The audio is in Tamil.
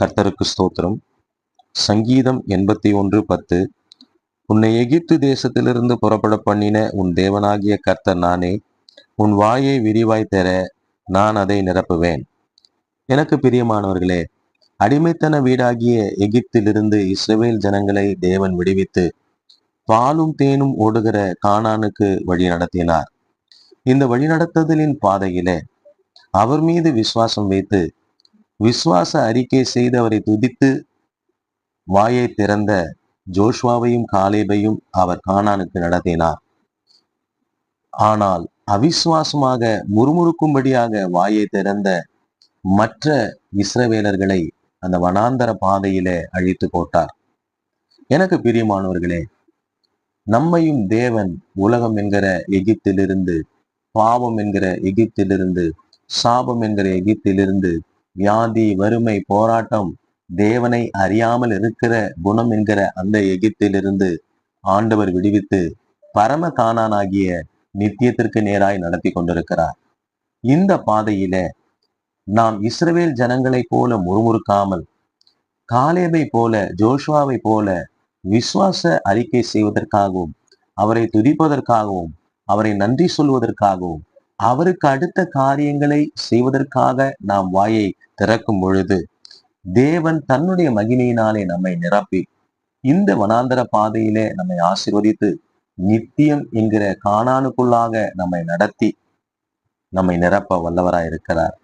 கர்த்தருக்கு ஸ்தோத்திரம். சங்கீதம் எண்பத்தி ஒன்று பத்து. உன்னை எகிப்து தேசத்திலிருந்து புறப்பட பண்ணின உன் தேவனாகிய கர்த்தர் நானே. உன் வாயை விரிவாய் தர நான் அதை நிரப்புவேன். எனக்கு பிரியமானவர்களே அடிமைத்தன வீடாகிய எகிப்திலிருந்து இஸ்ரவேல் ஜனங்களை தேவன் விடுவித்து பாலும் தேனும் ஓடுகிற கானானுக்கு வழி நடத்தினார். இந்த வழிநடத்துதலின் பாதையிலே அவர் மீது விசுவாசம் வைத்து விசுவாச அறிக்கை செய்து அவரை துதித்து வாயை திறந்த ஜோஷ்வாவையும் காலேபையும் அவர் கானானுக்கு நடத்தினார். ஆனால் அவிசுவாசமாக முறுமுறுக்கும்படியாக வாயை திறந்த மற்ற இஸ்ரவேலர்களை அந்த வனாந்தர பாதையிலே அழித்து போட்டார். எனக்கு பிரியமானவர்களே நம்மையும் தேவன் உலகம் என்கிற எகிப்திலிருந்து பாவம் என்கிற எகிப்திலிருந்து சாபம் என்கிற எகிப்திலிருந்து வியாதி வறுமை போராட்டம் தேவனை அறியாமல் இருக்கிற குணம் என்கிற அந்த எகிப்திலிருந்து ஆண்டவர் விடுவித்து பரம காணானாகிய நித்தியத்திற்கு நேராய் நடத்தி கொண்டிருக்கிறார். இந்த பாதையில நாம் இஸ்ரவேல் ஜனங்களைப் போல முறுமுறுக்காமல் காலேபை போல ஜோஷுவாவை போல விசுவாச அறிக்கை செய்வதற்காகவும் அவரை துதிப்பதற்காகவும் அவரை நன்றி சொல்வதற்காகவும் அவருக்கு அடுத்த காரியங்களை செய்வதற்காக நாம் வாயை திறக்கும் பொழுது தேவன் தன்னுடைய மகிமையினாலே நம்மை நிரப்பி இந்த வனாந்தர பாதையிலே நம்மை ஆசீர்வதித்து நித்தியம் என்கிற காணானுக்குள்ளாக நம்மை நடத்தி நம்மை நிரப்ப வல்லவராய் இருக்கிறார்